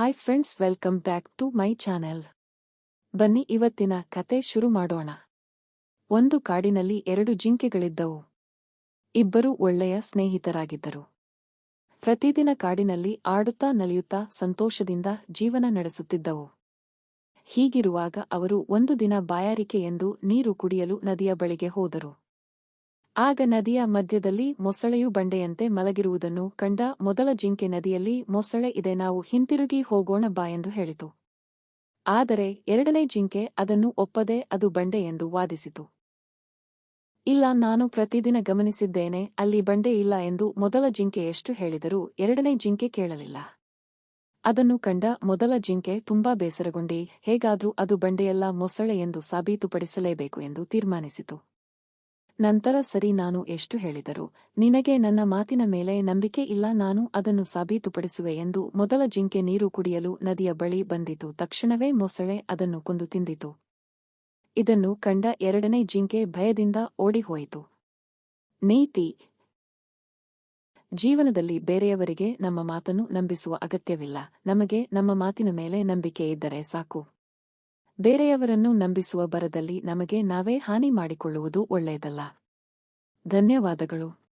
Hi friends welcome back to my channel ಬನ್ನಿ, ಇವತ್ತಿನ ಕತೆ ಶುರು ಮಾಡೋಣ. ಒಂದು ಕಾಡಿನಲ್ಲಿ ಎರಡು ಜಿಂಕೆಗಳಿದ್ದವು. ಇಬ್ಬರು ಒಳ್ಳೆಯ ಸ್ನೇಹಿತರಾಗಿದ್ದರು. ಪ್ರತಿದಿನ ಕಾಡಿನಲ್ಲಿ ಆಡುತ್ತಾ ನಲಿಯುತ್ತಾ ಸಂತೋಷದಿಂದ ಜೀವನ ನಡೆಸುತ್ತಿದ್ದವು. ಹೀಗಿರುವಾಗ ಅವರು ಒಂದು ದಿನ ಬಾಯಾರಿಕೆ ಎಂದು ನೀರು ಕುಡಿಯಲು ನದಿಯ ಬಳಿಗೆ ಹೋದರು. ಆಗ ನದಿಯ ಮಧ್ಯದಲ್ಲಿ ಮೊಸಳೆಯು ಬಂಡೆಯಂತೆ ಮಲಗಿರುವುದನ್ನು ಕಂಡ ಮೊದಲ ಜಿಂಕೆ ನದಿಯಲ್ಲಿ ಮೊಸಳೆ ಇದೆ ನಾವು ಹಿಂತಿರುಗಿ ಹೋಗೋಣ ಬಾ ಎಂದು ಹೇಳಿತು. ಆದರೆ ಎರಡನೇ ಜಿಂಕೆ ಅದನ್ನು ಒಪ್ಪದೆ ಅದು ಬಂಡೆ ಎಂದು ವಾದಿಸಿತು. ಇಲ್ಲ, ನಾನು ಪ್ರತಿದಿನ ಗಮನಿಸಿದ್ದೇನೆ, ಅಲ್ಲಿ ಬಂಡೆ ಇಲ್ಲ ಎಂದು ಮೊದಲ ಜಿಂಕೆ ಎಷ್ಟು ಹೇಳಿದರೂ ಎರಡನೇ ಜಿಂಕೆ ಕೇಳಲಿಲ್ಲ. ಅದನ್ನು ಕಂಡ ಮೊದಲ ಜಿಂಕೆ ತುಂಬಾ ಬೇಸರಗೊಂಡಿ, ಹೇಗಾದ್ರೂ ಅದು ಬಂಡೆಯಲ್ಲ ಮೊಸಳೆ ಎಂದು ಸಾಬೀತುಪಡಿಸಲೇಬೇಕು ಎಂದು ತೀರ್ಮಾನಿಸಿತು. ನಂತರ ಸರಿ ನಾನು ಎಷ್ಟು ಹೇಳಿದರು, ನಿನಗೆ ನನ್ನ ಮಾತಿನ ಮೇಲೆ ನಂಬಿಕೆ ಇಲ್ಲ, ನಾನು ಅದನ್ನು ಸಾಬೀತುಪಡಿಸುವೆ ಎಂದು ಮೊದಲ ಜಿಂಕೆ ನೀರು ಕುಡಿಯಲು ನದಿಯ ಬಳಿ ಬಂದಿತು. ತಕ್ಷಣವೇ ಮೊಸಳೆ ಅದನ್ನು ಕೊಂದು ತಿಂದಿತು. ಇದನ್ನು ಕಂಡ ಎರಡನೇ ಜಿಂಕೆ ಭಯದಿಂದ ಓಡಿಹೋಯಿತು. ನೀತಿ, ಜೀವನದಲ್ಲಿ ಬೇರೆಯವರಿಗೆ ನಮ್ಮ ಮಾತನ್ನು ನಂಬಿಸುವ ಅಗತ್ಯವಿಲ್ಲ. ನಮಗೆ ನಮ್ಮ ಮಾತಿನ ಮೇಲೆ ನಂಬಿಕೆ ಇದ್ದರೆ ಸಾಕು. ಬೇರೆಯವರನ್ನು ನಂಬಿಸುವ ಬರದಲ್ಲಿ ನಮಗೆ ನಾವೇ ಹಾನಿ ಮಾಡಿಕೊಳ್ಳುವುದು ಒಳ್ಳೆಯದಲ್ಲ. ಧನ್ಯವಾದಗಳು.